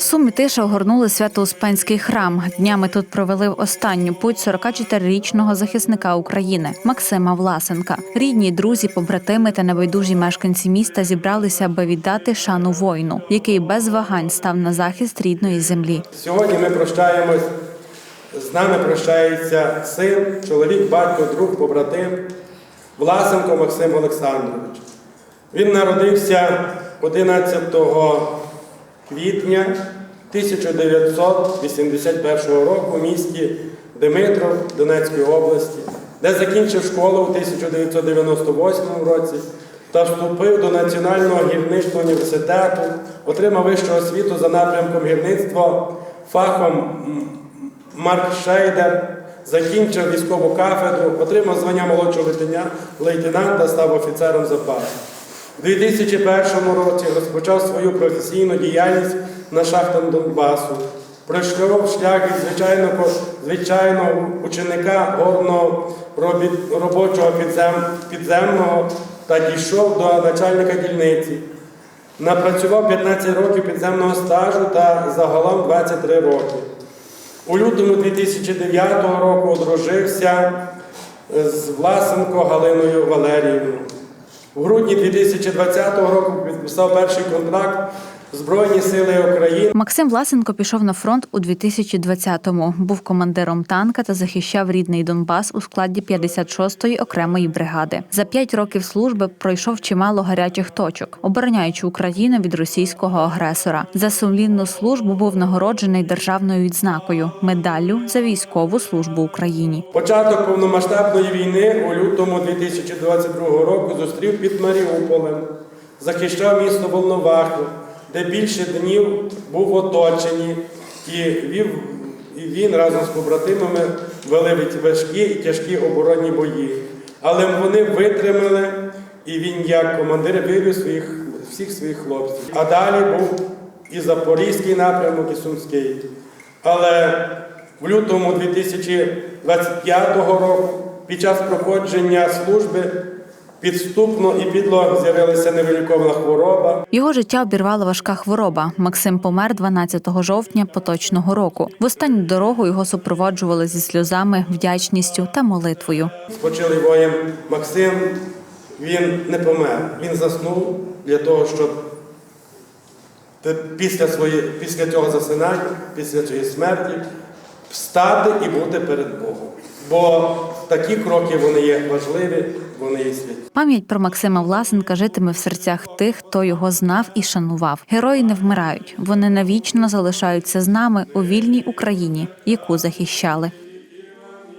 Сумі тиша огорнули Свято-Успенський храм. Днями тут провели останню путь 44-річного захисника України Максима Власенка. Рідні, друзі, побратими та небайдужі мешканці міста зібралися, аби віддати шану воїну, який без вагань став на захист рідної землі. Сьогодні ми прощаємось. З нами прощається син, чоловік, батько, друг, побратим Власенко Максим Олександрович. Він народився 11 квітня 1981 року в місті Димитров Донецької області, де закінчив школу у 1998 році та вступив до Національного гірничного університету, отримав вищу освіту за напрямком гірництва фахом Марк Шейдер, закінчив військову кафедру, отримав звання молодшого лейтенанта, став офіцером запасу. У 2001 році розпочав свою професійну діяльність на шахтах Донбасу. Пройшов шлях від звичайного, звичайного ученика горного робочого підзем, підземного та дійшов до начальника дільниці. Напрацював 15 років підземного стажу та загалом 23 роки. У лютому 2009 року одружився з Власенко Галиною Валеріївною. У грудні 2020 року підписав перший контракт Збройні Сили України. Максим Власенко пішов на фронт у 2020-му. Був командиром танка та захищав рідний Донбас у складі 56-ї окремої бригади. За п'ять років служби пройшов чимало гарячих точок, обороняючи Україну від російського агресора. За сумлінну службу був нагороджений державною відзнакою медаллю за військову службу Україні. Початок повномасштабної війни у лютому 2022 року зустрів під Маріуполем, захищав місто Волноваху, де більше днів був оточені, і вів і він разом з побратимами вели важкі і тяжкі оборонні бої. Але вони витримали, і він, як командир, вивів своїх, всіх своїх хлопців. А далі був і Запорізький напрямок, і Сумський. Але в лютому 2025 року під час проходження служби підступно і підло з'явилася невиліковна хвороба. Його життя обірвала важка хвороба. Максим помер 12 жовтня поточного року. В останню дорогу його супроводжували зі сльозами, вдячністю та молитвою. Спочилий воїн Максим, він не помер. Він заснув для того, щоб після, свої, після цього засинання, після цієї смерті, встати і бути перед Богом. Бо такі кроки вони є важливі, вони є. Пам'ять про Максима Власенка житиме в серцях тих, хто його знав і шанував. Герої не вмирають. Вони навічно залишаються з нами у вільній Україні, яку захищали.